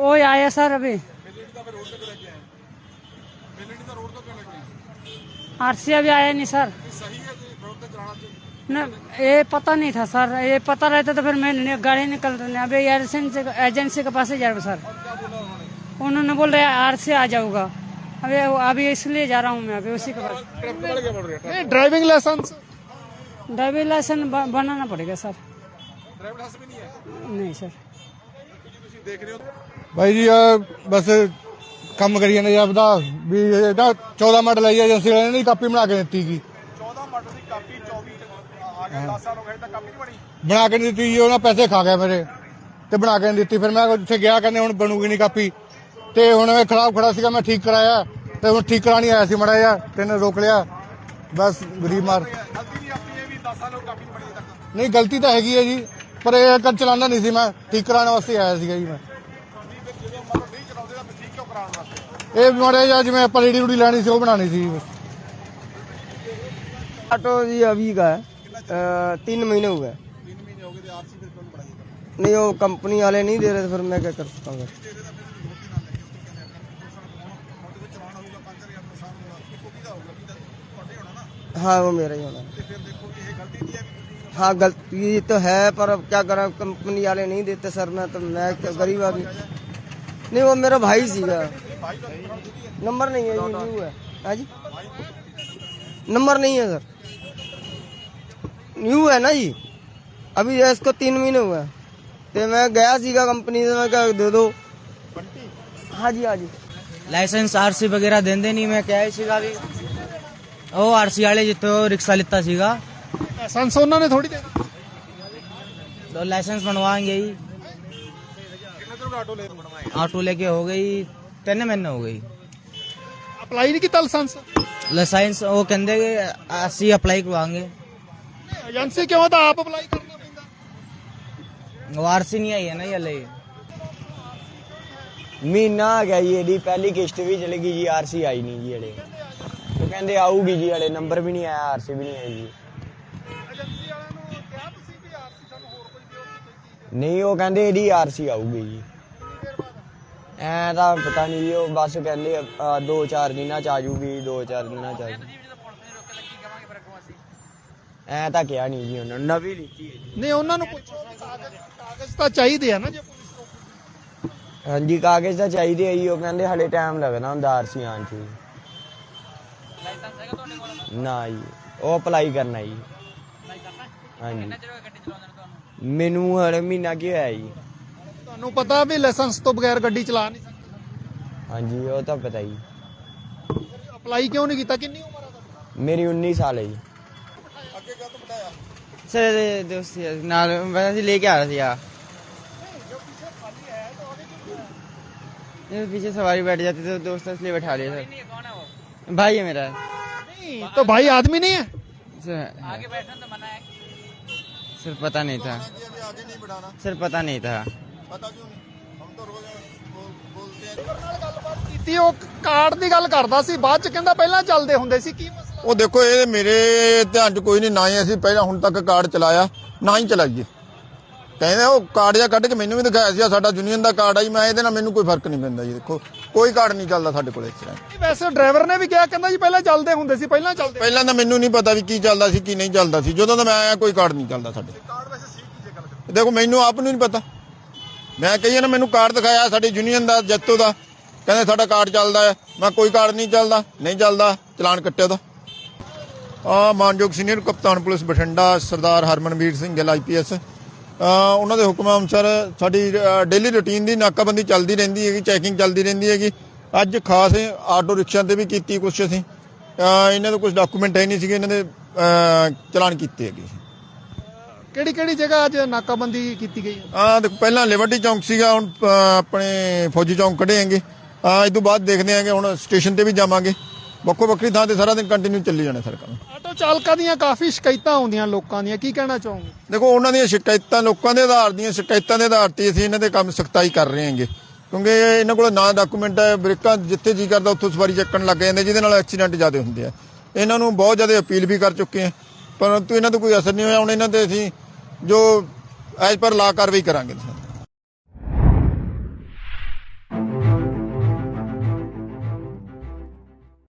वो आया सर अभी। आरसी अभी आया नहीं सर। न, ये पता नहीं था सर। ये पता रहता तो फिर मैं गाड़ी निकल रही अभी एजेंसी के पास ही जा सर। उन्होंने बोल रहे आर से आ जाऊंगा अभी अभी इसलिए जा रहा हूँ मैं अभी उसी के पास नहीं ड्राइविंग लाइसेंस ड्राइविंग लाइसेंस ब- बनाना पड़ेगा सर नहीं सर ਭਾਈ ਜੀ ਆਹ ਬਸ ਕੰਮ ਕਰੀ ਜਾਂਦੇ ਜੀ ਆਪਦਾ ਵੀ ਇਹ ਤਾਂ 14 ਮਾਡਲ ਆਈ ਏਜੰਸੀ ਵਾਲਿਆਂ ਨੇ ਨਹੀਂ ਕਾਪੀ ਬਣਾ ਕੇ ਦਿੱਤੀ ਗੀ 14 ਮਾਡਲ ਦੀ ਕਾਪੀ 24 ਆ ਗਿਆ 10 ਸਾਲ ਹੋ ਗਏ ਤਾਂ ਕਾਪੀ ਨਹੀਂ ਬਣੀ ਬਣਾ ਕੇ ਨਹੀਂ ਦਿੱਤੀ ਜੀ ਉਹਨਾਂ ਪੈਸੇ ਖਾ ਗਿਆ ਮੇਰੇ ਤੇ ਬਣਾ ਕੇ ਨਹੀਂ ਦਿੱਤੀ ਫਿਰ ਮੈਂ ਉੱਥੇ ਗਿਆ ਕਹਿੰਦੇ ਹੁਣ ਬਣੂਗੀ ਨਹੀਂ ਕਾਪੀ ਤੇ ਹੁਣ ਮੈਂ ਖਰਾਬ ਖੜਾ ਸੀਗਾ ਮੈਂ ਠੀਕ ਕਰਾਇਆ ਤੇ ਹੁਣ ਠੀਕ ਕਰਾਣੀ ਆਇਆ ਸੀ ਮੜਾ ਜਿਹਾ ਤੈਨੂੰ ਰੋਕ ਲਿਆ ਬਸ ਗਰੀਬ ਮਾਰ ਗਲਤੀ ਨਹੀਂ ਆਪਣੀ ਇਹ ਵੀ 10 ਸਾਲ ਹੋ ਗਏ ਕਾਪੀ ਨਹੀਂ ਬਣੀ ਅਜੇ ਤੱਕ ਨਹੀਂ ਗਲਤੀ ਤਾਂ ਹੈਗੀ ਹੈ ਜੀ ਪਰ ਇਹ ਕਰ ਚਲਾਉਂਦਾ ਨਹੀਂ ਸੀ ਮੈਂ ਠੀਕ ਕਰਾਉਣ ਵਾਸਤੇ ਆਇਆ ਸੀਗਾ ਜੀ ਮੈਂ ਨਹੀਂ ਫਿਰ ਜਦੋਂ ਮੰਨ ਲਓ ਨਹੀਂ ਚਲਾਉਂਦੇ ਤਾਂ ਠੀਕ ਕਿਉਂ ਕਰਾਉਣ ਵਾਸਤੇ ਇਹ ਮਾੜਾ ਜਿਹਾ ਜਿਵੇਂ ਆਪਾਂ ਰੇੜੀ ਰੂੜੀ ਲੈਣੀ ਸੀ ਉਹ ਬਣਾਉਣੀ ਸੀ ऑटो जी अभी का है अ, तीन महीने हुए 3 ਮਹੀਨੇ ਹੋ ਗਏ ਤੇ ਆਰਸੀ ਫਿਰ ਕਿਉਂ ਨਹੀਂ ਬਣਾਈ नहीं वो कंपनी वाले नहीं दे रहे थे फिर मैं क्या कर सकता हूँ हाँ वो मेरा ही होना। हाँ गलती तो है, पर अब क्या करा कंपनी वाले नहीं देते सर, मैं तो मैं क्या गरीब आदमी। नहीं, वो मेरा भाई सीगा। नंबर नहीं है, ये है। हाँ जी? नंबर नहीं है, सर। न्यू है ना जी? अभी इसको तीन महीने हुए तो मैं गया सीगा कंपनी से, मैं क्या दे दो। हाँ जी हाँ जी। लाइसेंस आरसी वगैरह देंदे नहीं, मैं क्या है सीगा अभी? ਉਹ ਆਰਸੀ ਵਾਲੇ ਜਿੱਥੋਂ ਰਿਕਸ਼ਾ ਲਿੱਤਾ ਸੀਗਾ ਲਾਇਸੈਂਸ ਉਹਨਾਂ ਨੇ ਥੋੜੀ ਦੇਣਾ तो लाइसेंस बनवाएंगे ही ਕਿੰਨੇ ਦਿਨ ਆਟੋ ਲੈ ਬਣਵਾਏ ऑटो लेके हो गई तीन महीने हो गई ਅਪਲਾਈ ਨਹੀਂ ਕੀਤਾ ਲਾਇਸੈਂਸ लाइसेंस वो कहते आरसी अप्लाई करवाएंगे ਏਜੰਸੀ ਕਿਉਂ ਤਾਂ ਆਪ ਅਪਲਾਈ ਕਰਨਾ ਪੈਂਦਾ वो आरसी नहीं आई है ना ये ले ਮਹੀਨਾ ਆ ਗਿਆ ਜੀ ਇਹਦੀ ਪਹਿਲੀ ਕਿਸ਼ਤ ਵੀ ਚਲੀ ਗਈ ਜੀ ਆਰਸੀ ਆਈ ਨਹੀਂ ਜੀ ਹਲੇ ਉਹ ਕਹਿੰਦੇ ਆਊਗੀ ਜੀ ਹਲੇ ਨੰਬਰ ਵੀ ਨਹੀਂ ਆਇਆ ਆਰਸੀ ਵੀ ਨਹੀਂ ਆਈ ਜੀ। ਏਜੰਸੀ ਵਾਲਿਆਂ ਨੂੰ ਕਿਹਾ ਤੁਸੀਂ ਵੀ ਆਰਸੀ ਸਾਨੂੰ ਹੋਰ ਕੋਈ ਦਿਓ ਕੋਈ ਚੀਜ਼ ਨਹੀਂ ਉਹ ਕਹਿੰਦੇ ਇਹਦੀ ਆਰਸੀ ਆਊਗੀ ਜੀ। ਐ ਤਾਂ ਪਤਾ ਨਹੀਂ ਜੀ ਉਹ ਬਸ ਕਹਿੰਦੇ ਆ, ਆ, ਦੋ ਚਾਰ ਦਿਨਾਂ ਚ ਆ ਜੂਗੀ ਦੋ ਚਾਰ ਦਿਨਾਂ ਚ ਆ ਜੂਗੀ। ਐ ਤਾਂ ਕਿਹਾ ਨਹੀਂ ਜੀ ਉਹਨਾਂ ਨੇ ਨਵੀਂ ਲਿੱਤੀ ਹੈ ਨਹੀਂ ਉਹਨਾਂ ਨੂੰ ਪੁੱਛੋ। ਕਾਗਜ਼ ਤਾਂ ਚਾਹੀਦੇ ਆ ਨਾ ਜੇ ਪੁਲਿਸ ਰੋਕੂ ਹਾਂਜੀ ਕਾਗਜ਼ ਤਾਂ ਚਾਹੀਦੇ ਆ ਜੀ ਉਹ ਕਹਿੰਦੇ ਹਲੇ ਟਾਈਮ ਲੱਗਣਾ ਹੁੰਦਾ ਆਰਸੀ ਆਉਣ ਚ ਜੀ ਨਾ ਜੀ ਉਹ ਅਪਲਾਈ ਕਰਨਾ ਜੀ ਹਾਂਜੀ ਮੈਨੂੰ ਹਲੇ ਮਹੀਨਾ ਕੀ ਹੋਇਆ ਜੀ ਤੁਹਾਨੂੰ ਪਤਾ ਵੀ ਲਾਇਸੈਂਸ ਤੋਂ ਬਗੈਰ ਗੱਡੀ ਚਲਾ ਨਹੀਂ ਸਕਦੇ ਹਾਂਜੀ ਉਹ ਤਾਂ ਪਤਾ ਜੀ ਅਪਲਾਈ ਕਿਉਂ ਨਹੀਂ ਕੀਤਾ ਕਿੰਨੀ ਉਮਰ ਆ ਤੁਹਾਡੀ ਮੇਰੀ 19 ਸਾਲ ਹੈ ਜੀ ਅੱਗੇ ਕਾ ਤੋਂ ਬਤਾਇਆ सर दोस्त नाल वैसे लेके आ रहा था यार ये पीछे सवारी बैठ जाती तो दोस्त इसलिए बैठा लिया सर भाई है मेरा नहीं तो भाई आदमी नहीं है सर आगे बैठना तो मना है सर पता नहीं था आगे नहीं बढ़ाना सर पता नहीं था ਪਤਾ ਕਿਉਂ ਨਹੀਂ ਹਮ ਤਾਂ ਰੋਜ਼ ਬੋਲਤੇ ਆ ਗੱਲਬਾਤ ਕੀਤੀ ਉਹ ਕਾਰਡ ਦੀ ਗੱਲ ਕਰਦਾ ਸੀ ਬਾਅਦ ਚ ਕਹਿੰਦਾ ਪਹਿਲਾਂ ਚੱਲਦੇ ਹੁੰਦੇ ਸੀ ਕੀ ਮਸਲਾ ਉਹ ਦੇਖੋ ਇਹ ਮੇਰੇ ਧਿਆਨ 'ਚ ਕੋਈ ਨਹੀਂ ਨਾ ਹੀ ਅਸੀਂ ਪਹਿਲਾਂ ਹੁਣ ਤੱਕ ਕਾਰਡ ਚਲਾਇਆ ਨਾ ਹੀ ਚਲਾਈਏ ਕਹਿੰਦੇ ਉਹ ਕਾਰਡ ਜਾਂ ਕੱਢ ਕੇ ਮੈਨੂੰ ਵੀ ਦਿਖਾਇਆ ਸੀ ਆਹ ਸਾਡਾ ਯੂਨੀਅਨ ਦਾ ਕਾਰਡ ਆ ਜੀ ਮੈਂ ਇਹਦੇ ਨਾਲ ਮੈਨੂੰ ਕੋਈ ਫ਼ਰਕ ਨਹੀਂ ਪੈਂਦਾ ਜੀ ਦੇਖੋ ਕੋਈ ਕਾਰਡ ਨਹੀਂ ਚੱਲਦਾ ਸਾਡੇ ਕੋਲ ਇਸ ਤਰ੍ਹਾਂ। ਵੈਸੇ ਡਰਾਈਵਰ ਨੇ ਵੀ ਕਿਹਾ ਕਹਿੰਦਾ ਜੀ ਪਹਿਲਾਂ ਚੱਲਦੇ ਹੁੰਦੇ ਸੀ ਪਹਿਲਾਂ ਚੱਲਦੇ ਪਹਿਲਾਂ ਤਾਂ ਮੈਨੂੰ ਨਹੀਂ ਪਤਾ ਵੀ ਕੀ ਚੱਲਦਾ ਸੀ ਕੀ ਨਹੀਂ ਚੱਲਦਾ ਸੀ ਜਦੋਂ ਦਾ ਮੈਂ ਆਇਆ ਕੋਈ ਕਾਰਡ ਨਹੀਂ ਚੱਲਦਾ ਸਾਡੇ ਕਾਰਡ ਵੈਸੇ ਸੀ ਕੀ ਜੇ ਗੱਲ ਦੇਖੋ ਮੈਨੂੰ ਆਪ ਨੂੰ ਨਹੀਂ ਪਤਾ। ਮੈਂ ਕਹੀ ਨਾ ਮੈਨੂੰ ਕਾਰਡ ਦਿਖਾਇਆ ਸਾਡੀ ਯੂਨੀਅਨ ਦਾ ਜੱਤੋ ਦਾ। ਕਹਿੰਦੇ ਸਾਡਾ ਕਾਰਡ ਚੱਲਦਾ ਹੈ। ਮੈਂ ਕੋਈ ਕਾਰਡ ਨਹੀਂ ਚੱਲਦਾ ਨਹੀਂ ਚੱਲਦਾ ਚਲਾਨ ਕੱਟਿਆ ਉਹਦਾ ਆ ਮਾਨਯੋਗ ਸੀਨੀਅਰ ਕਪਤਾਨ ਪੁਲਿਸ ਬਠਿੰਡਾ ਸਰਦਾਰ ਹਰਮਨਵੀਰ ਸਿੰਘ ਗਿੱਲ ਆਈਪੀਐਸ ਉਹਨਾਂ ਦੇ ਹੁਕਮਾਂ ਅਨੁਸਾਰ ਸਾਡੀ ਡੇਲੀ ਰੁਟੀਨ ਦੀ ਨਾਕਾਬੰਦੀ ਚੱਲਦੀ ਰਹਿੰਦੀ ਹੈਗੀ ਚੈਕਿੰਗ ਚੱਲਦੀ ਰਹਿੰਦੀ ਹੈਗੀ। ਅੱਜ ਖਾਸ ਆਟੋ ਰਿਕਸ਼ਾ ਤੇ ਵੀ ਕੀਤੀ ਕੁਛ ਅਸੀਂ। ਇਹਨਾਂ ਦੇ ਕੁਝ ਡਾਕੂਮੈਂਟ ਹੈ ਨਹੀਂ ਸੀਗੇ ਇਹਨਾਂ ਦੇ ਚਲਾਨ ਕੀਤੇ ਹੈਗੇ ਕਿਹੜੀ ਕਿਹੜੀ ਜਗ੍ਹਾ ਅੱਜ ਨਾਕਾਬੰਦੀ ਕੀਤੀ ਗਈ ਹੈ? ਆ ਦੇਖੋ ਪਹਿਲਾਂ ਲਿਬਰਟੀ ਚੌਂਕ ਸੀਗਾ ਹੁਣ ਆਪਣੇ ਫੌਜੀ ਚੌਂਕ ਕੱਢੇ ਆਂਗੇ ਆ ਇਸ ਤੋਂ ਬਾਅਦ ਦੇਖਦੇ ਆਂਗੇ ਹੁਣ ਸਟੇਸ਼ਨ ਤੇ ਵੀ ਜਾਵਾਂਗੇ। ਵੱਖੋ ਵੱਖਰੀ ਥਾਂ ਤੇ ਸਾਰਾ ਦਿਨ ਕੰਟੀਨਿਊ ਚੱਲੀ ਜਾਣਾ ਸੜਕਾਂ ਆਟੋ ਚਾਲਕਾਂ ਦੀਆਂ ਕਾਫੀ ਸ਼ਿਕਾਇਤਾਂ ਆਉਂਦੀਆਂ ਲੋਕਾਂ ਦੀਆਂ ਕੀ ਕਹਿਣਾ ਚਾਹੋਗੇ? ਦੇਖੋ ਉਹਨਾਂ ਦੀਆਂ ਸ਼ਿਕਾਇਤਾਂ ਲੋਕਾਂ ਦੇ ਆਧਾਰ ਦੀਆਂ ਸ਼ਿਕਾਇਤਾਂ ਦੇ ਆਧਾਰ ਤੇ ਅਸੀਂ ਇਹਨਾਂ ਦੇ ਕੰਮ ਸਖਤਾਈ ਕਰ ਰਹੇ ਹਾਂਗੇ। ਕਿਉਂਕਿ ਇਹਨਾਂ ਕੋਲ ਨਾ ਡਾਕੂਮੈਂਟ ਹੈ ਬ੍ਰੇਕਾਂ ਜਿੱਥੇ ਜੀ ਕਰਦਾ ਉੱਥੋਂ ਸਵਾਰੀ ਚੱਕਣ ਲੱਗ ਜਾਂਦੇ ਜਿਹਦੇ ਨਾਲ ਐਕਸੀਡੈਂਟ ਜ਼ਿਆਦਾ ਹੁੰਦੇ ਆ। ਇਹਨਾਂ ਨੂੰ ਬਹੁਤ ਜ਼ਿਆਦਾ ਅਪੀਲ ਵੀ ਕਰ ਚੁੱਕੇ ਆ ਪਰੰਤੂ ਇਹਨਾਂ ਤੋਂ ਕੋਈ ਅਸਰ ਨਹੀਂ ਹੋਇਆ। ਹੁਣ ਇਹਨਾਂ ਤੇ ਅਸੀਂ ਜੋ ਐਜ ਪਰ ਲਾ ਕਾਰਵਾਈ ਕਰਾਂਗੇ।